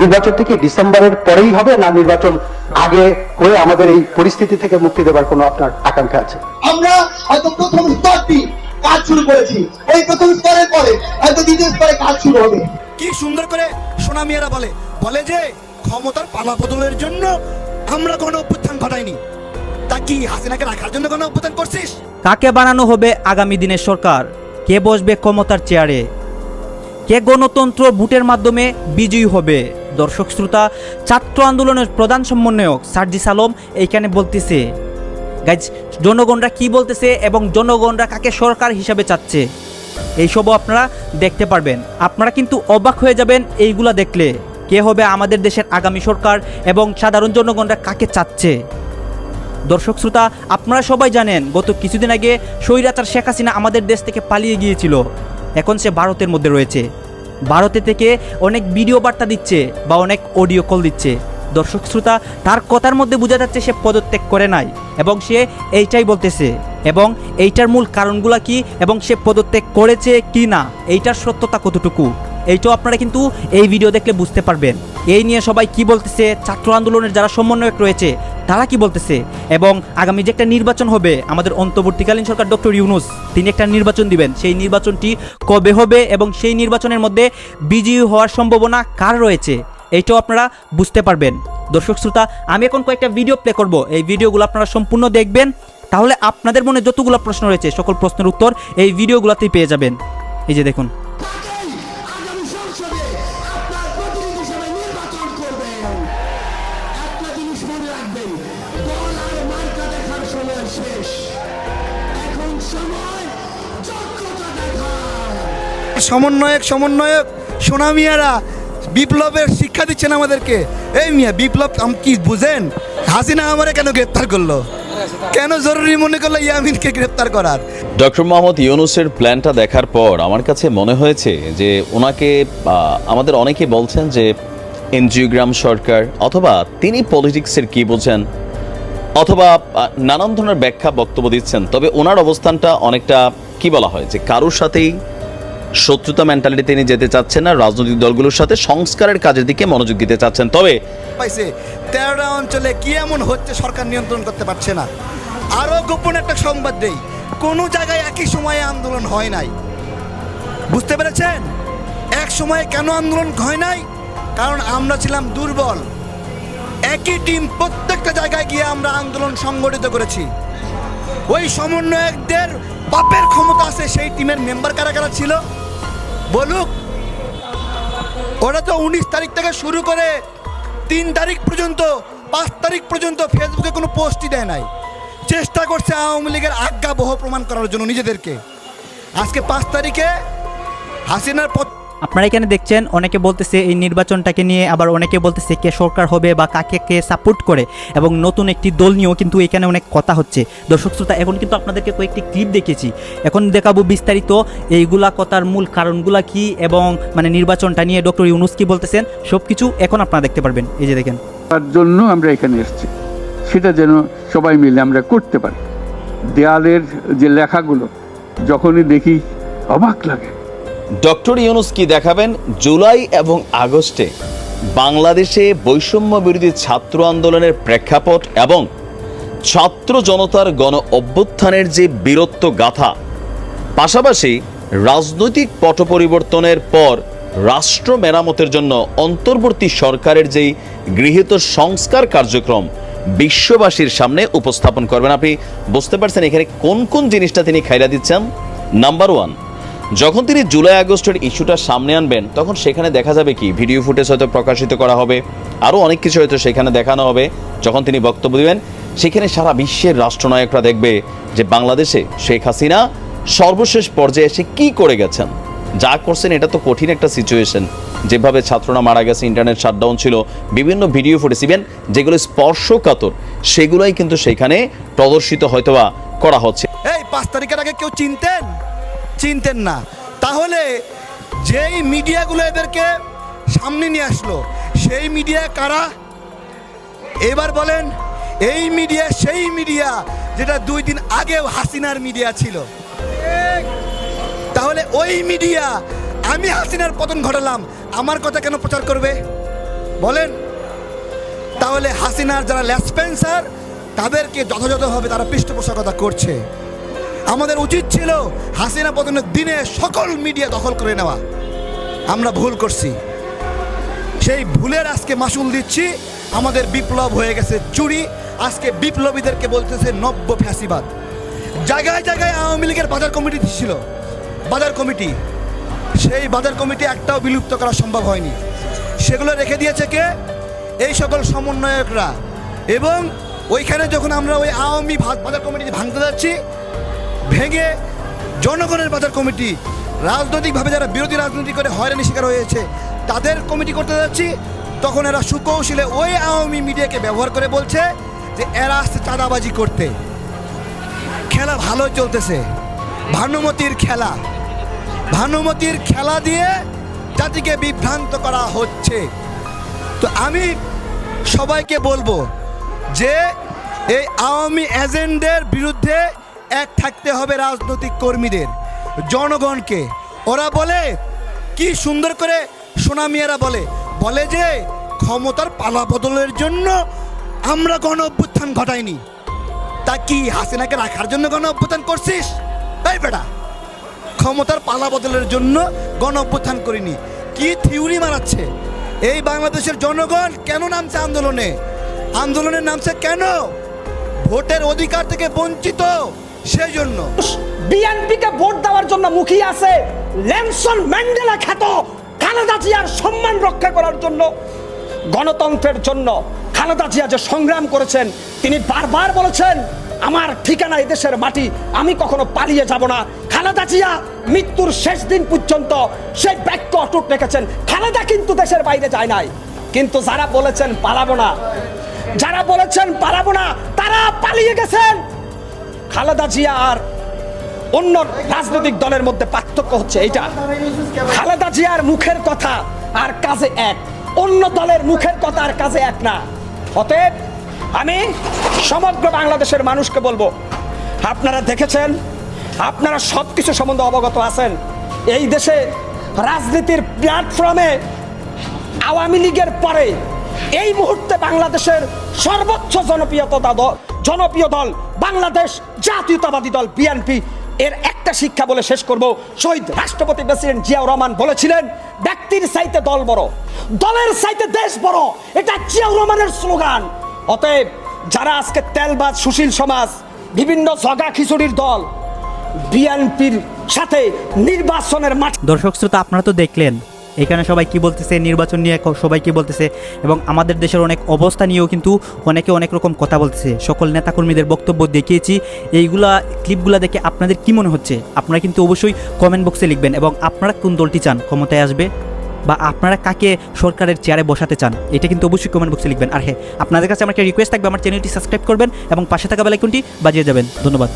নির্বাচন থেকে ডিসেম্বরের পরেই হবে না নির্বাচন আগে হয়ে আমাদের এই পরিস্থিতি থেকে মুক্তি দেবার কোনো আপনার আকাঙ্ক্ষা আছে? আমরা হয়তো প্রথম স্তরটি কাজ শুরু করেছি। এই প্রথম স্তরের পরে হয়তো দ্বিতীয় স্তরে কাজ শুরু হবে। কি সুন্দর করে সোনা মিয়ারা বলে বলে যে ক্ষমতার পালা বদলের জন্য আমরা কোনো অভ্যুত্থান ঘটাইনি। তা কি হাসিনাকে রাখার জন্য কোনো অভ্যুত্থান করছিস? কাকে বানানো হবে আগামী দিনের সরকার? কে বসবে ক্ষমতার চেয়ারে? কে গণতন্ত্র ভোটের মাধ্যমে বিজয়ী হবে? দর্শক শ্রোতা, ছাত্র আন্দোলনের প্রধান সমন্বয়ক সার্জিস আলম এইখানে বলতেছে, গাইজ, জনগণরা কি বলতেছে এবং জনগণরা কাকে সরকার হিসাবে চাচ্ছে? এইসবও আপনারা দেখতে পারবেন। আপনারা কিন্তু অবাক হয়ে যাবেন এইগুলা দেখলে। কে হবে আমাদের দেশের আগামী সরকার এবং সাধারণ জনগণরা কাকে চাচ্ছে? দর্শক শ্রোতা, আপনারা সবাই জানেন, গত কিছুদিন আগে স্বৈরাচার শেখ হাসিনা আমাদের দেশ থেকে পালিয়ে গিয়েছিল। এখন সে ভারতের মধ্যে রয়েছে। ভারতে থেকে অনেক ভিডিও বার্তা দিচ্ছে বা অনেক অডিও কল দিচ্ছে। দর্শক শ্রোতা, তার কথার মধ্যে বোঝা যাচ্ছে সে পদত্যাগ করে নাই এবং সে এইটাই বলতেছে এবং এইটার মূল কারণগুলা কি এবং সে পদত্যাগ করেছে কি না এইটার সত্যতা কতটুকু? এইটাও আপনারা কিন্তু এই ভিডিও দেখলে বুঝতে পারবেন। এই নিয়ে সবাই কি বলতেছে? ছাত্র আন্দোলনের যারা সমন্বয়ক রয়েছে তারা কি বলতেছে? এবং আগামী যে একটা নির্বাচন হবে, আমাদের অন্তর্বর্তীকালীন সরকার ডক্টর ইউনুস, তিনি একটা নির্বাচন দিবেন। সেই নির্বাচনটি কবে হবে এবং সেই নির্বাচনের মধ্যে বিজয়ী হওয়ার সম্ভাবনা কার রয়েছে, এইটাও আপনারা বুঝতে পারবেন। দর্শক শ্রোতা, আমি এখন কয়েকটা ভিডিও প্লে করব। এই ভিডিওগুলো আপনারা সম্পূর্ণ দেখবেন। তাহলে আপনাদের মনে যতগুলো প্রশ্ন রয়েছে, সকল প্রশ্নের উত্তর এই ভিডিওগুলোতেই পেয়ে যাবেন। এই যে দেখুন সমন্বয়ক সমন্বয়ক সোনা মিয়ারা বিপ্লবের শিক্ষা দিচ্ছেন আমাদেরকে। এই মিয়া, বিপ্লব কি বুঝেন? হাসিনা আমারে কেন গ্রেপ্তার করল? কেন জরুরি মনে করল ইয়ামিনকে গ্রেপ্তার করার? ডক্টর মোহাম্মদ ইউনুসের প্ল্যানটা দেখার পর আমার কাছে মনে হয়েছে যে ওনাকে আমাদের অনেকে বলছেন যে এনজিওগ্রাম সরকার, অথবা তিনি পলিটিক্সের কি বোঝেন, অথবা নানান ধরনের ব্যাখ্যা বক্তব্য দিচ্ছেন। তবে ওনার অবস্থানটা অনেকটা, কি বলা হয়, যে কারোর সাথেই শত্রুতা মেন্টালিটি তিনি যেতে চাচ্ছেন না, রাজনৈতিক দলগুলোর সাথে সংস্কারের কাজের দিকে মনোযোগ দিতে চাচ্ছেন। তবে পাইছে, তেরোটা অঞ্চলে কি এমন হচ্ছে সরকার নিয়ন্ত্রণ করতে পারছে না? আরও গোপন একটা সংবাদ দেই, কোনো জায়গায় একই সময়ে আন্দোলন হয় নাই। বুঝতে পেরেছেন? এক সময়ে কেন আন্দোলন হয় নাই? কারণ আমরা ছিলাম দুর্বল। একই টিম প্রত্যেকটা জায়গায় গিয়ে আমরা আন্দোলন সংগঠিত করেছি। ওই সমন্বয়কদের বাপের ক্ষমতা আছে, সেই টিমের মেম্বার কারা কারা ছিল? বলুক। ওরা তো উনিশ তারিখ থেকে শুরু করে তিন তারিখ পর্যন্ত, পাঁচ তারিখ পর্যন্ত ফেসবুকে কোনো পোস্টই দেয় নাই। চেষ্টা করছে আওয়ামী লীগের আজ্ঞা বহ প্রমাণ করার জন্য নিজেদেরকে। আজকে পাঁচ তারিখে হাসিনার আপনারা এখানে দেখছেন, অনেকে বলতেছে এই নির্বাচনটাকে নিয়ে, আবার অনেকে বলতেছে কে সরকার হবে বা কাকে কে সাপোর্ট করে, এবং নতুন একটি দল নিয়েও কিন্তু এখানে অনেক কথা হচ্ছে। দর্শক শ্রোতা, এখন কিন্তু আপনাদেরকে কয়েকটি ক্লিপ দেখেছি। এখন দেখাবো বিস্তারিত এইগুলা কথার মূল কারণগুলা কি এবং মানে নির্বাচনটা নিয়ে ডক্টর ইউনুস কি বলতেছেন সব কিছু এখন আপনারা দেখতে পারবেন। এই যে দেখেন। তার জন্য আমরা এখানে এসেছি। সেটা যেন সবাই মিলে আমরা করতে পারি। দেয়ালের যে লেখাগুলো, যখনই দেখি অবাক লাগে। ডক্টর ইউনুস কি দেখাবেন জুলাই এবং আগস্টে? বাংলাদেশে বৈষম্য বিরোধী ছাত্র আন্দোলনের প্রেক্ষাপট এবং ছাত্র জনতার গণ অভ্যুত্থানের যে বীরত্ব গাথা। পাশাপাশি রাজনৈতিক পট পরিবর্তনের পর রাষ্ট্র মেরামতের জন্য অন্তর্বর্তী সরকারের যেই গৃহীত সংস্কার কার্যক্রম বিশ্ববাসীর সামনে উপস্থাপন করবেন আপনি। বুঝতে পারছেন এখানে কোন কোন জিনিসটা তিনি খাইরা দিচ্ছেন? নাম্বার ওয়ান যখন তিনি জুলাই আগস্টের ইস্যুটা সামনে আনবেন, তখন সেখানে দেখা যাবে কি? ভিডিও ফুটেজ হয়তো প্রকাশিত করা হবে, আরও অনেক কিছু হয়তো সেখানে দেখানো হবে। যখন তিনি বক্তব্য দেবেন, সেখানে সারা বিশ্বের রাষ্ট্রনায়করা দেখবে যে বাংলাদেশে শেখ হাসিনা সর্বশেষ পর্যায়ে এসে কি করে গেছেন। যা করছেন, এটা তো কঠিন একটা সিচুয়েশন যেভাবে ছাত্ররা মারা গেছে ইন্টারনেট শাটডাউন ছিল, বিভিন্ন ভিডিও ফুটেজ ইভেন যেগুলো স্পর্শকাতর, সেগুলোই কিন্তু সেখানে প্রদর্শিত হয়তোবা করা হচ্ছে। এই, পাঁচ তারিখের আগে কেউ চিনতেন? চিনতেন না। তাহলে যেই মিডিয়াগুলো এদেরকে সামনে নিয়ে আসলো, সেই মিডিয়া কারা? এবার বলেন, এই মিডিয়া সেই মিডিয়া যেটা দুই দিন আগেও হাসিনার মিডিয়া ছিল। তাহলে ওই মিডিয়া, আমি হাসিনার পতন ঘটালাম, আমার কথা কেন প্রচার করবে? বলেন, তাহলে হাসিনার যারা ল্যাসপেন্সার তাদেরকে যথাযথভাবে তারা পৃষ্ঠপোষকতা করছে। আমাদের উচিত ছিল হাসিনা পতনের দিনে সকল মিডিয়া দখল করে নেওয়া। আমরা ভুল করছি। সেই ভুলের আজকে মাসুল দিচ্ছি। আমাদের বিপ্লব হয়ে গেছে চুরি। আজকে বিপ্লবীদেরকে বলতেছে নব্য ফ্যাসিবাদ। জায়গায় জায়গায় আওয়ামী লীগের বাজার কমিটি ছিল। বাজার কমিটি। সেই বাজার কমিটি একটাও বিলুপ্ত করা সম্ভব হয়নি। সেগুলো রেখে দিয়েছে কে? এই সকল সমন্বয়করা। এবং ওইখানে যখন আমরা ওই আওয়ামী বাজার কমিটি ভাঙতে যাচ্ছি ভেঙে জনগণের বাজার কমিটি রাজনৈতিকভাবে যারা বিরোধী রাজনীতি করে হয়রানি শিকার হয়েছে, তাদের কমিটি করতে যাচ্ছি। তখন এরা সুকৌশলে ওই আওয়ামী মিডিয়াকে ব্যবহার করে বলছে যে এরা আসছে চাঁদাবাজি করতে। খেলা ভালো চলতেছে। ভানুমতির খেলা। ভানুমতির খেলা দিয়ে জাতিকে বিভ্রান্ত করা হচ্ছে। তো আমি সবাইকে বলব যে এই আওয়ামী এজেন্ডের বিরুদ্ধে এক থাকতে হবে রাজনৈতিক কর্মীদের, জনগণকে। ওরা বলে, কি সুন্দর করে সোনামিয়ারা বলে। বলে যে, ক্ষমতার পালা বদলের জন্য আমরা গণ অভ্যুত্থান ঘটাইনি। তা কি হাসিনাকে রাখার জন্য গণ অভ্যুত্থান করছিস? তাই বেটা, ক্ষমতার পালা বদলের জন্য গণ অভ্যুত্থান করিনি। কি থিওরি মারাচ্ছে? এই বাংলাদেশের জনগণ কেন নামছে আন্দোলনে? আন্দোলনের নামছে কেন? ভোটের অধিকার থেকে বঞ্চিত। সেই জন্য বিএনপিকে ভোট দেওয়ার জন্য মুখিয়ে আছে ল্যানসন ম্যান্ডেলা খ্যাত খালেদা জিয়ার সম্মান রক্ষা করার জন্য, গণতন্ত্রের জন্য। খালেদা জিয়া যে সংগ্রাম করেছেন, তিনি বারবার বলেছেন, আমার ঠিকানা এদেশের মাটি, আমি কখনো পালিয়ে যাব না। খালেদা জিয়া মৃত্যুর শেষ দিন পর্যন্ত সেই বাক্য অটুট রেখেছেন। খালেদা কিন্তু দেশের বাইরে যায় নাই। কিন্তু যারা বলেছেন, পালাবো না। যারা বলেছেন, পালাবো না, তারা পালিয়ে গেছেন। খালেদা জিয়া আর অন্য রাজনৈতিক দলের মধ্যে পার্থক্য হচ্ছে এইটা। খালেদা জিয়ার মুখের কথা আর কাজে এক। অন্য দলের মুখের কথা আর কাজে এক না। অতএব আমি সমগ্র বাংলাদেশের মানুষকে বলব, আপনারা দেখেছেন, আপনারা সব কিছু সম্বন্ধে অবগত আছেন, এই দেশে রাজনীতির প্ল্যাটফর্মে আওয়ামী লীগের পরে এই মুহূর্তে বাংলাদেশের সর্বোচ্চ জনপ্রিয়তা দল, জনপ্রিয় দল বাংলাদেশ জাতীয়তাবাদী দল বিএনপি। এর একটা শিক্ষা বলে শেষ করব। শহীদ রাষ্ট্রপতি প্রেসিডেন্ট জিয়াউর রহমান বলেছিলেন, ব্যক্তির চাইতে দল বড়, দলের চাইতে দেশ বড়, এটা জিয়াউর রহমানের স্লোগান। অতএব যারা আজকে তেলবাজ, সুশীল সমাজ, বিভিন্ন জগা খিচুড়ির দল, বিএনপির সাথে নির্বাচনের মাঠ দর্শক শ্রোতা, আপনারা তো দেখলেন এখানে সবাই কি বলতেছে? নির্বাচন নিয়ে সবাই কি বলতেছে? এবং আমাদের দেশের অনেক অবস্থা নিয়েও কিন্তু অনেকে অনেক রকম কথা বলতেছে। সকল নেতাকর্মীদের বক্তব্য দেখিয়েছি। এইগুলা ক্লিপগুলা দেখে আপনাদের কি মনে হচ্ছে? আপনারা কিন্তু অবশ্যই কমেন্ট বক্সে লিখবেন এবং আপনারা কোন দলটি চান? ক্ষমতায় আসবে বা আপনারা কাকে সরকারের চেয়ারে বসাতে চান? এটা কিন্তু অবশ্যই কমেন্ট বক্সে লিখবেন। আর হ্যাঁ আপনাদের কাছে আমার একটা রিকোয়েস্ট থাকবে। আমার চ্যানেলটি সাবস্ক্রাইব করবেন এবং পাশে থাকা বেলাইকনটি বাজিয়ে যাবেন। ধন্যবাদ।